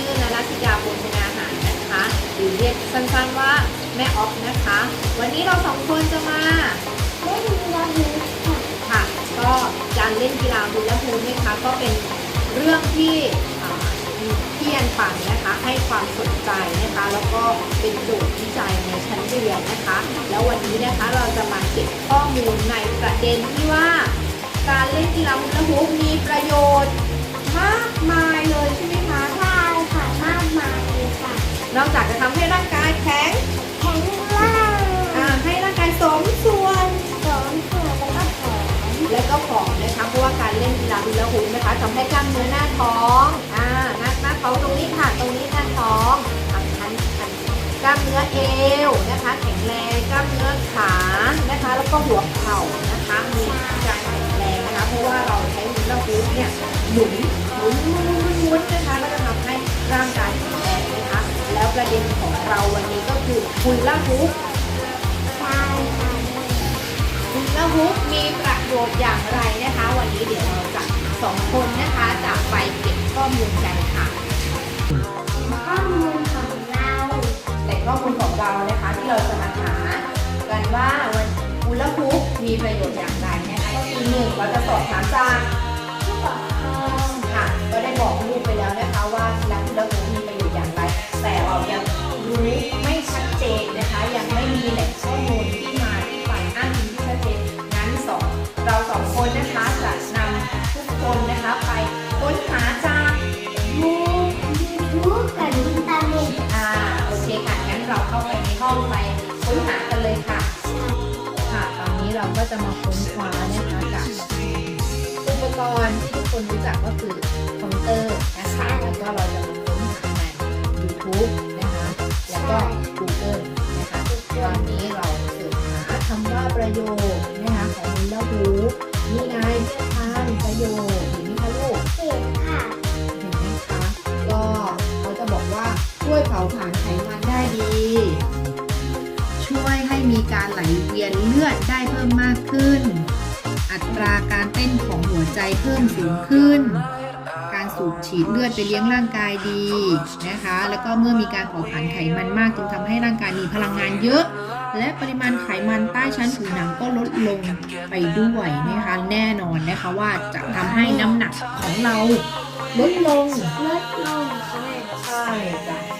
ชื่อนรัตยาบุญญาหารนะคะ หรือเรียกสั้นๆว่าแม่ออฟนะคะ วันนี้เราสองคนจะมาเล่นยาฮูค่ะค่ะ ก็การเล่นกีฬาบุลและฮูปนะคะก็เป็นเรื่องที่อ่าพี่อันปันนะคะให้ความสนใจนะคะ แล้วก็เป็นโจทย์วิจัยในชั้นเรียนนะคะ แล้ววันนี้นะคะเราจะมาเก็บข้อมูลในประเด็นที่ว่า การเล่นกีฬาบุลและฮูป ทำให้กล้ามเนื้อหน้าท้องอ่าหน้าหน้าท้องตรงนี้ค่ะตรงนี้หน้าท้องอะทันทันกล้ามเนื้อเอวนะคะ แข็งแรงกล้ามเนื้อขานะคะ แล้วก็หัวเข่านะคะมีการแข็งแรงนะคะ เพราะว่าเราใช้ฮูลาฮูปเนี่ยหนุนหมุนหมุนหมุนหมุนนะคะแล้วก็ทำให้ร่างกายแข็งแรงนะคะ แล้วประเด็นของเราวันนี้ก็คือฮูลาฮูปใช่ค่ะฮูลาฮูปมีประโยชน์อย่างไรนะคะ วันนี้เดี๋ยวเราจะ สองคนนะคะจะไปเก็บข้อมูลกันค่ะ ข้อมูลของเราแต่ข้อมูลของเรานะคะที่เราจะมาหากันว่าวันฮูลาฮูปมีประโยชน์อย่างไรนะคะก็คือหนึ่งเราจะสอบถามจากผู้ปกครองค่ะ ก็ได้บอกลูกไปแล้วนะคะว่ากีฬาฮูลาฮูมีประโยชน์อย่างไร แต่เรายังรู้ไม่ชัดเจนนะคะยังไม่มีแหล่งข้อมูล กรณ์ที่ทุกคนรู้จักก็คือคอมพิวเตอร์นะคะแล้วก็เราจะมาค้นหาใน YouTube นะคะ แล้วก็ Google นะคะ ตอนนี้เราสิร์ชหาคำว่าประโยชน์นะคะของมิลเลอร์ฮูนี่ไงเพื่อนทานประโยชน์เห็นไหมคะลูกเห็นค่ะเห็นไหมคะก็เขาจะบอกว่าช่วยเผาผลาญไขมันได้ดี ช่วยให้มีการไหลเวียนเลือดได้เพิ่มมากขึ้น อัตราการเต้น ใจเพิ่มสูงขึ้น การสูบฉีดเลือดไปเลี้ยงร่างกายดีนะคะ แล้วก็เมื่อมีการเผาผลาญไขมันมากจึงทำให้ร่างกายมีพลังงานเยอะ และปริมาณไขมันใต้ชั้นผิวหนังก็ลดลงไปด้วยนะคะแน่นอนนะคะว่าจะทำให้น้ำหนักของเราลดลงลดลงค่ใช่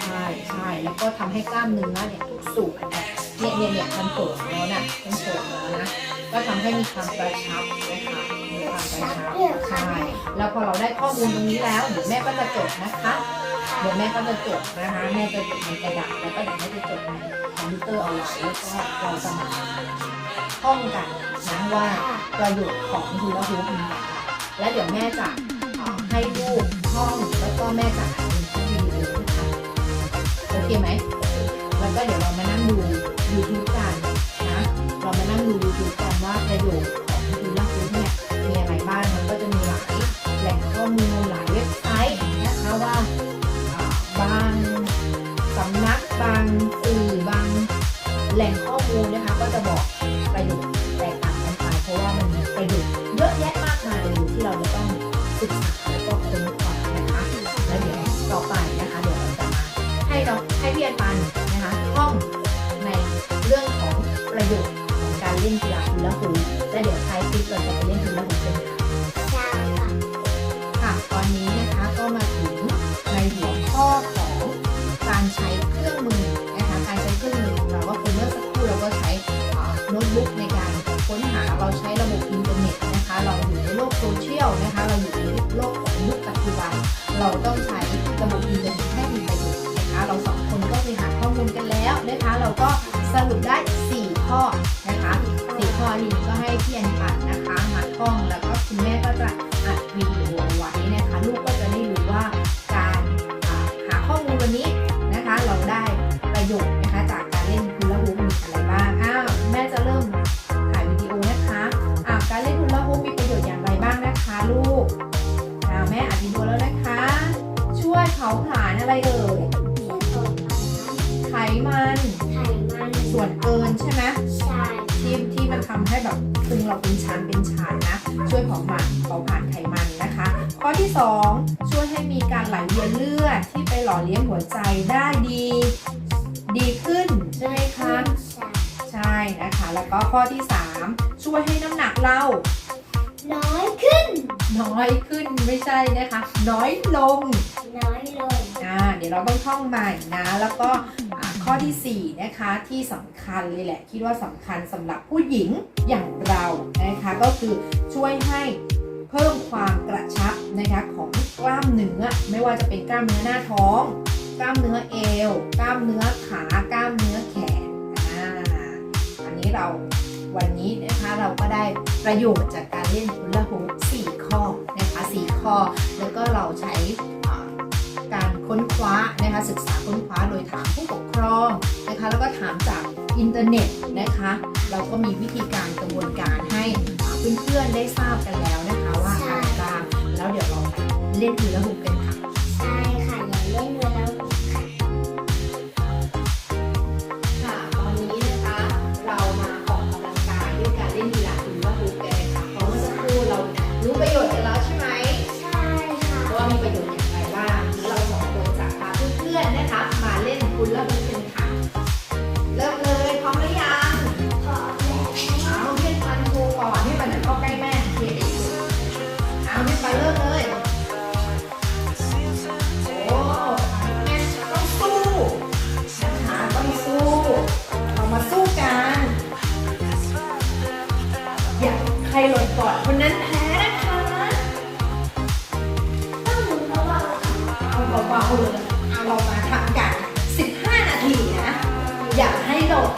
ใช่ใช่แล้วก็ทำให้กล้ามเนื้อเนี่ยส่วนเนี่ยเนี่ยเนี่ยมันโผล่แล้วนะมันโผล่แล้วนะ ก็ทำให้มีความกระชับนะคะมีความกระชับใช่แล้วพอเราได้ข้อมูลตรงนี้แล้วเดี๋ยวแม่ก็จะจดนะคะเดี๋ยวแม่ก็จะจดนะคะแม่จะจดในกระดาษแล้วก็เดี๋ยวแม่จะจดในคอมพิวเตอร์เอาไว้แล้วก็เราจะมาท่องกันนะว่าประโยชน์ของฮูลาฮูปมีอะไรและเดี๋ยวแม่จะให้ลูกท่องแล้วก็แม่จะอ่านเป็นที่วิดีโอนะคะโอเคไหมแล้วก็เดี๋ยวเรามานั่งดู YouTube กัน เรามานั่งดู YouTube กันว่าประโยชน์ของฮูลาฮูปเนี่ยมีอะไรบ้างมันก็จะมีหลายแหล่งข้อมูลหลายเว็บไซต์นะคะว่าบางสำนักบางสื่อบางแหล่งข้อมูลนะคะก็จะบอกประโยชน์แตกต่างกันไปเพราะว่ามันมีประโยชน์เยอะแยะมากมายที่เราจะต้องศึกษาแล้วก็ค้นคว้านะคะแล้วเดี๋ยวต่อไปนะคะเดี๋ยวเราจะมาให้เราให้พี่อันปันนะคะท่องในเรื่องของประโยชน์ เล่นกีฬาฮูลาฮูปและเดี๋ยวท้ายคลิปเราจะไปเล่นฮูลาฮูปกันค่ะใช่ค่ะค่ะ ตอนนี้นะคะก็มาถึงในหัวข้อของการใช้เครื่องมือนะคะ การใช้เครื่องมือของเราก็คือเมื่อสักครู่เราก็ใช้โน้ตบุ๊กในการค้นหาเราใช้ระบบอินเทอร์เน็ตนะคะ เราอยู่ในโลกโซเชียลนะคะ เราอยู่ในโลกของยุคปัจจุบัน เราต้องใช้ระบบอินเทอร์เน็ตให้มีประโยชน์นะคะ เราสองคนก็ไปหาข้อมูลกันแล้วนะคะ เราก็สรุปได้ 4 ข้อ นะคะ4ข้อนี้ก็ให้เพียนปัดนะคะมาท่องแล้ว วยเผาหมันเผาผ่านไขมันนะคะ ข้อที่ 2 ช่วยให้มีการไหลเวียนเลือดที่ไปหล่อเลี้ยงหัวใจได้ดี ดีขึ้นใช่ไหมคะใช่นะคะ แล้วก็ข้อที่ 3 ช่วยให้น้ำหนักเรา น้อยขึ้น น้อยขึ้นไม่ใช่นะคะ น้อยลง น้อยลงอ่าเดี๋ยวเราต้องท่องใหม่นะแล้วก็อ่า ข้อทีสี่ 4 นะคะที่สำคัญเลยแหละ คิดว่าสำคัญสำหรับผู้หญิงอย่างเรานะคะก็คือช่วยให้เพิ่มความกระชับนะคะของกล้ามเนื้อ ไม่ว่าจะเป็นกล้ามเนื้อหน้าท้อง กล้ามเนื้อเอว กล้ามเนื้อขากล้ามเนื้อแขนอ่าอันนี้เราวันนี้นะคะเราก็ได้ประโยชน์จากการเล่นฮุลาฮูป4ข้อนะคะ4ข้อ แล้วก็เราใช้ ค้นคว้านะคะศึกษาค้นคว้าโดยถามผู้ปกครองนะคะแล้วก็ถามจากอินเทอร์เน็ตนะคะเราก็มีวิธีการกระบวนการให้เพื่อนๆได้ทราบกันแล้วนะคะว่าอะไรบ้างแล้วเดี๋ยวเราเล่นทีลาฮูปกันค่ะ เบาๆเลยเอาเรามาทำกัน 15 นาทีนะ อย่าให้หลบ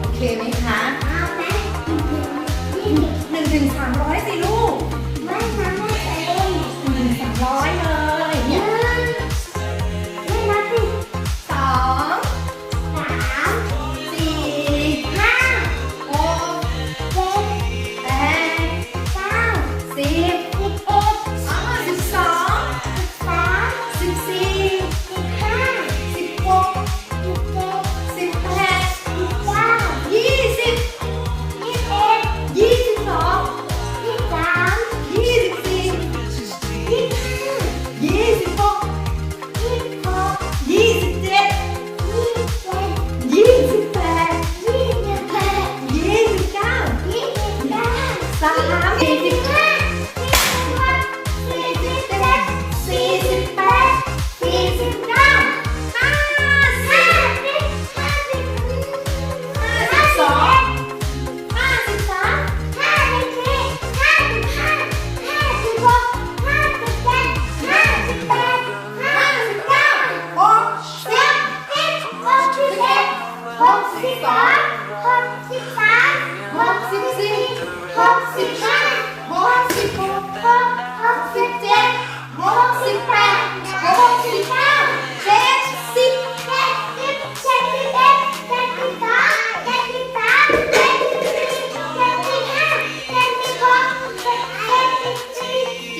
โอเคไหมคะหนี่หนึ่งถึงสามร้อยสิลูก เจ็ดสิบเจ็ดสิบเจ็ดสิบเอ็ดเจ็ดสิบสอดเจ็ดสิบเก้าเจ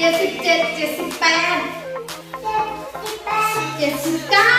็ดสิบเจ็ดเจ็ดสิบแปดเจ็ดสิบแปดเจ็ดสิบเก้า